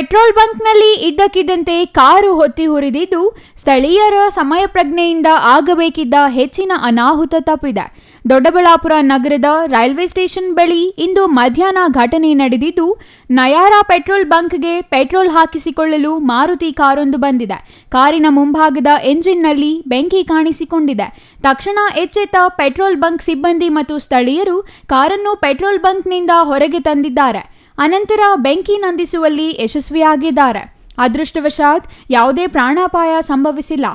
Petrol ಬಂಕ್ನಲ್ಲಿ ಇದ್ದಕ್ಕಿದ್ದಂತೆ car ಹೊತ್ತಿ ಹುರಿದಿದ್ದು ಸ್ಥಳೀಯರ ಸಮಯ ಪ್ರಜ್ಞೆಯಿಂದ ಆಗಬೇಕಿದ್ದ ಹೆಚ್ಚಿನ ಅನಾಹುತ ತಪ್ಪಿದೆ. ದೊಡ್ಡಬಳ್ಳಾಪುರ ನಗರದ ರೈಲ್ವೆ ಸ್ಟೇಷನ್ ಬಳಿ ಇಂದು ಮಧ್ಯಾಹ್ನ ಘಟನೆ ನಡೆದಿದ್ದು, ನಯಾರ ಪೆಟ್ರೋಲ್ ಬಂಕ್ಗೆ ಪೆಟ್ರೋಲ್ ಹಾಕಿಸಿಕೊಳ್ಳಲು ಮಾರುತಿ ಕಾರೊಂದು ಬಂದಿದೆ. ಕಾರಿನ ಮುಂಭಾಗದ ಎಂಜಿನ್ನಲ್ಲಿ ಬೆಂಕಿ ಕಾಣಿಸಿಕೊಂಡಿದೆ. ತಕ್ಷಣ ಎಚ್ಚೆತ್ತ ಪೆಟ್ರೋಲ್ ಬಂಕ್ ಸಿಬ್ಬಂದಿ ಮತ್ತು ಸ್ಥಳೀಯರು ಕಾರನ್ನು ಪೆಟ್ರೋಲ್ ಬಂಕ್ನಿಂದ ಹೊರಗೆ ತಂದಿದ್ದಾರೆ. ಅನಂತರ ಬೆಂಕಿ ನಂದಿಸುವಲ್ಲಿ ಯಶಸ್ವಿಯಾಗಿದ್ದಾರೆ. ಅದೃಷ್ಟವಶಾತ್ ಯಾವುದೇ ಪ್ರಾಣಾಪಾಯ ಸಂಭವಿಸಿಲ್ಲ.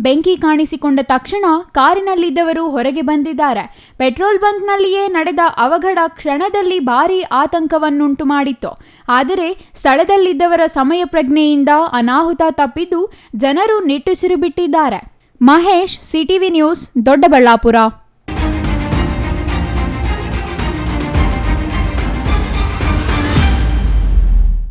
ಬೆಂಕಿ ಕಾಣಿಸಿಕೊಂಡ ತಕ್ಷಣ ಕಾರಿನಲ್ಲಿದ್ದವರು ಹೊರಗೆ ಬಂದಿದ್ದಾರೆ. ಪೆಟ್ರೋಲ್ ಬಂಕ್ನಲ್ಲಿಯೇ ನಡೆದ ಅವಘಡ ಕ್ಷಣದಲ್ಲಿ ಭಾರೀ ಆತಂಕವನ್ನುಂಟು ಮಾಡಿತ್ತು. ಆದರೆ ಸ್ಥಳದಲ್ಲಿದ್ದವರ ಸಮಯ ಪ್ರಜ್ಞೆಯಿಂದ ಅನಾಹುತ ತಪ್ಪಿದ್ದು ಜನರು ನಿಟ್ಟುಸಿರು ಬಿಟ್ಟಿದ್ದಾರೆ. Mahesh, CTV news, Doddaballapura.